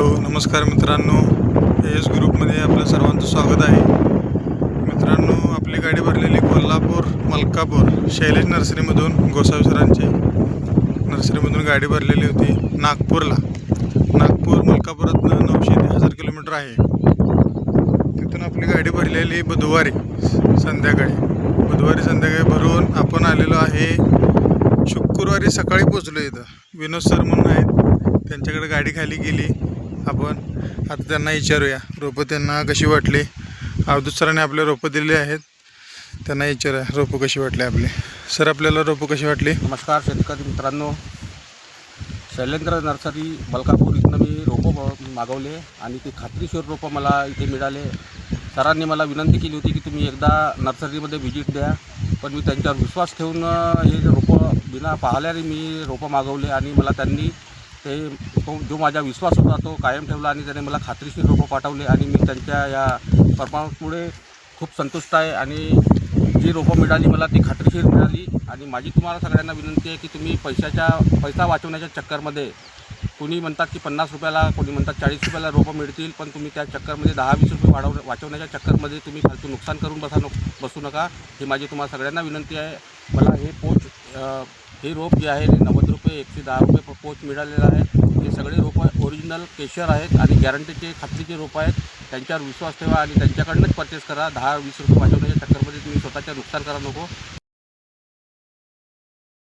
Hello नमस्कार मित्रांनो. S ग्रुपमध्ये आपलं सर्वांचं स्वागत आहे. मित्रांनो आपली गाडी भरलेली कोल्हापूर मलकापूर शैलेश नर्सरीमधून गोसावी सरांची नर्सरीमधून गाडी भरलेली होती नागपूरला. नागपूर मलकापुरातनं नऊशे ते हजार किलोमीटर आहे. तिथून आपली गाडी भरलेली बुधवारी संध्याकाळी. बुधवारी संध्याकाळी भरून आपण आलेलो आहे शुक्रवारी सकाळी पोचलो इथं. विनोद सर म्हणून आहेत. त्यांच्याकडे गाडी खाली गेली. आपण आता त्यांना विचारूया. रोपं त्यांना कशी वाटली? अवधूत सरांनी आपल्या रोपं दिले आहेत. त्यांना विचारूया रोपं कशी वाटली आपली? सर आपल्याला रोपं कशी वाटली? नमस्कार शेतकरी मित्रांनो. शैलेंद्र नर्सरी मलकापूर इथनं मी रोपं मागवले आणि ते खात्रीशीर रोपं मला इथे मिळाले. सरांनी मला विनंती केली होती की तुम्ही एकदा नर्सरीमध्ये व्हिजिट द्या पण मी त्यांच्यावर विश्वास ठेवून हे रोपं बिना पाहिल्याने मी रोपं मागवले आणि मला त्यांनी ते तो जो माझा विश्वास होता तो कायम ठेवला आणि त्याने मला खात्रीशीर रोपं पाठवले आणि मी त्यांच्या या परफॉर्मन्समुळे खूप संतुष्ट आहे आणि जी रोपं मिळाली मला ती खात्रीशीर मिळाली. आणि माझी तुम्हाला सगळ्यांना विनंती आहे की तुम्ही पैशाच्या पैसा वाचवण्याच्या चक्करमध्ये कोणी म्हणतात की पन्नास रुपयाला कोणी म्हणतात चाळीस रुपयाला रोपं मिळतील पण तुम्ही त्या चक्करमध्ये दहा वीस रुपये वाढव वाचवण्याच्या चक्करमध्ये तुम्ही फालतू नुकसान करून बसा बसू नका. ही माझी तुम्हाला सगळ्यांना विनंती आहे. मला हे पोच हे रोप जे आहे ते नव्वद रुपये एकशे दहा रुपये पोच मिळालेलं आहे. हे सगळे रोपं ओरिजिनल केशर आहेत आणि गॅरंटीचे खात्रीचे रोपं आहेत. त्यांच्यावर विश्वास ठेवा आणि त्यांच्याकडनंच परचेस करा. दहा वीस रुपये पाठवण्याच्या चक्करमध्ये तुम्ही स्वतःच्या नुकसान करा नको.